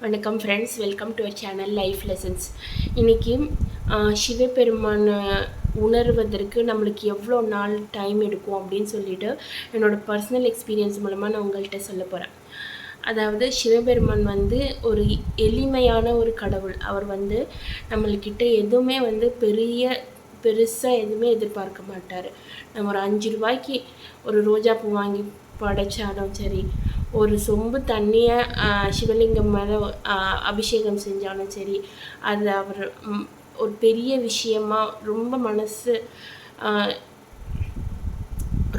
வணக்கம் friends welcome to our channel life lessons இன்றைக்கி சிவபெருமானை உணர்வதற்கு நம்மளுக்கு எவ்வளோ நாள் டைம் எடுக்கும் அப்படின்னு சொல்லிட்டு என்னோடய பர்சனல் எக்ஸ்பீரியன்ஸ் மூலமாக நான் உங்கள்கிட்ட சொல்ல போகிறேன் அதாவது சிவபெருமான் வந்து ஒரு எளிமையான ஒரு கடவுள். அவர் வந்து நம்மள்கிட்ட எதுவுமே வந்து பெரிய பெருசாக எதுவுமே எதிர்பார்க்க மாட்டார். நம்ம ஒரு அஞ்சு ரூபாய்க்கு ஒரு ரோஜா பூ வாங்கி படைச்சாலும் சரி ஒரு சொம்பு தண்ணியை சிவலிங்கம் மேலே அபிஷேகம் செஞ்சாலும் சரி அது அவர் ஒரு பெரிய விஷயமா ரொம்ப மனசு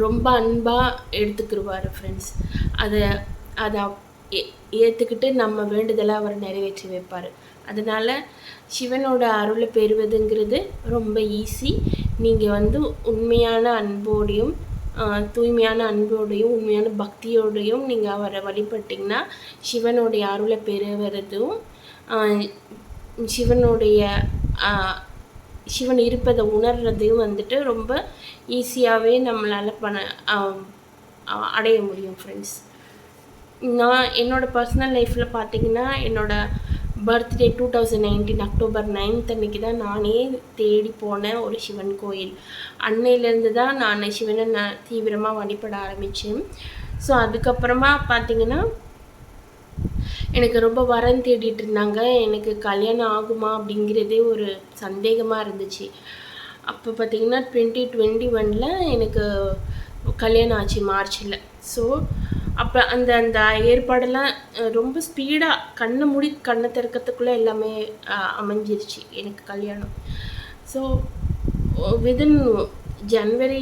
ரொம்ப அன்பாக எடுத்துக்கிடுவார் ஃப்ரெண்ட்ஸ் அதை அதை ஏற்றுக்கிட்டு நம்ம வேண்டுதலை அவர் நிறைவேற்றி வைப்பார். அதனால் சிவனோட அருளை பெறுவதுங்கிறது ரொம்ப ஈஸி நீங்கள் வந்து உண்மையான அன்போடையும் தூய்மையான அன்போடையும் உண்மையான பக்தியோடையும் நீங்கள் அவரை வழிபட்டிங்கன்னா சிவனுடைய அருளை பெறுவதும் சிவனுடைய சிவன் இருப்பதை உணர்றதையும் வந்துட்டு ரொம்ப ஈஸியாகவே நம்மளால் பண்ண அடைய முடியும் ஃப்ரெண்ட்ஸ் நான் என்னோடய பர்சனல் லைஃப்பில் பார்த்தீங்கன்னா என்னோடய birthday two thousand nineteen October ninth அன்னைக்கு தான் நானே தேடி போன ஒரு சிவன் கோயில். அன்னையிலேருந்து தான் நான் சிவனை நான் தீவிரமாக வழிபட ஆரம்பித்தேன் ஸோ அதுக்கப்புறமா பார்த்தீங்கன்னா எனக்கு ரொம்ப வரம் தேடிட்டு இருந்தாங்க. எனக்கு கல்யாணம் ஆகுமா அப்படிங்கிறதே ஒரு சந்தேகமாக இருந்துச்சு. அப்போ பார்த்தீங்கன்னா ட்வெண்ட்டி டுவெண்ட்டி ஒனில் எனக்கு கல்யாணம் ஆச்சு மார்ச்சில் ஸோ அப்போ அந்த அந்த ஏற்பாடெல்லாம் ரொம்ப ஸ்பீடாக கண்ணை மூடி கண்ணை திறக்கிறதுக்குள்ளே எல்லாமே அமைஞ்சிருச்சு எனக்கு கல்யாணம். So within January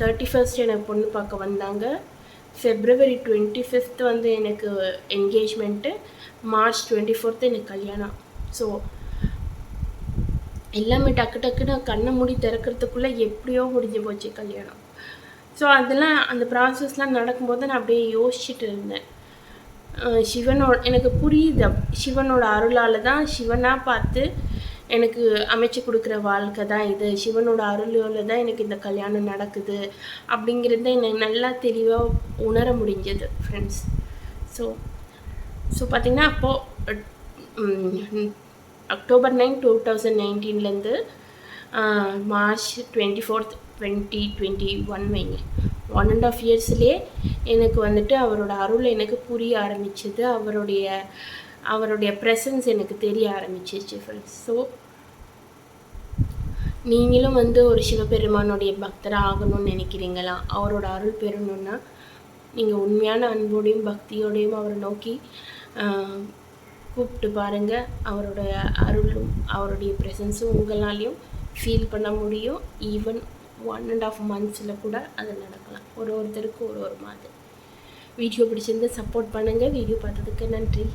thirty first எனக்கு பொண்ணு பார்க்க வந்தாங்க. ஃபெப்ரவரி டுவெண்ட்டி ஃபிஃப்த் வந்து எனக்கு என்கேஜ்மெண்ட்டு மார்ச் டுவெண்ட்டி ஃபோர்த்து எனக்கு கல்யாணம். ஸோ எல்லாமே டக்கு டக்குன்னு கண்ணை மூடி திறக்கிறதுக்குள்ளே எப்படியோ முடிஞ்சு போச்சு கல்யாணம். ஸோ அதெல்லாம் அந்த ப்ராசஸ்லாம் நடக்கும்போது நான் அப்படியே யோசிச்சுட்டு இருந்தேன். சிவனோட எனக்கு புரியுது. சிவனோட அருளால் தான் சிவனாக பார்த்து எனக்கு அமைச்சு கொடுக்குற வாழ்க்கை தான் இது. சிவனோட அருளோட தான் எனக்கு இந்த கல்யாணம் நடக்குது அப்படிங்கிறத எனக்கு நல்லா தெளிவாக உணர முடிஞ்சது ஃப்ரெண்ட்ஸ் ஸோ ஸோ பார்த்திங்கன்னா அப்போது October nine two thousand நைன்டீன்லேருந்து March twenty fourth twenty twenty one வைங்க ஒன் அண்ட் ஆஃப் இயர்ஸ்லேயே எனக்கு வந்துட்டு அவரோட அருள் எனக்கு புரிய ஆரம்பிச்சது. அவருடைய அவருடைய ப்ரெசன்ஸ் எனக்கு தெரிய ஆரம்பிச்சிச்சு ஃப்ரெண்ட்ஸ் ஸோ நீங்களும் வந்து ஒரு சிவபெருமானுடைய பக்தராக ஆகணும்னு நினைக்கிறீங்களா? அவரோட அருள் பெறணும்னா நீங்கள் உண்மையான அன்போடையும் பக்தியோடையும் அவரை நோக்கி கூப்பிட்டு பாருங்கள் அவரோட அருளும் அவருடைய ப்ரெசன்ஸும் உங்களாலையும் ஃபீல் பண்ண முடியும். ஈவன் ஒன் அண்ட் ஆஃப் மந்த்ஸில் கூட அது நடக்கலாம். ஒரு ஒருத்தருக்கு ஒரு ஒரு மாதிரி. வீடியோ பிடிச்சிருந்து சப்போர்ட் பண்ணுங்கள் வீடியோ பார்த்ததுக்கு நன்றி.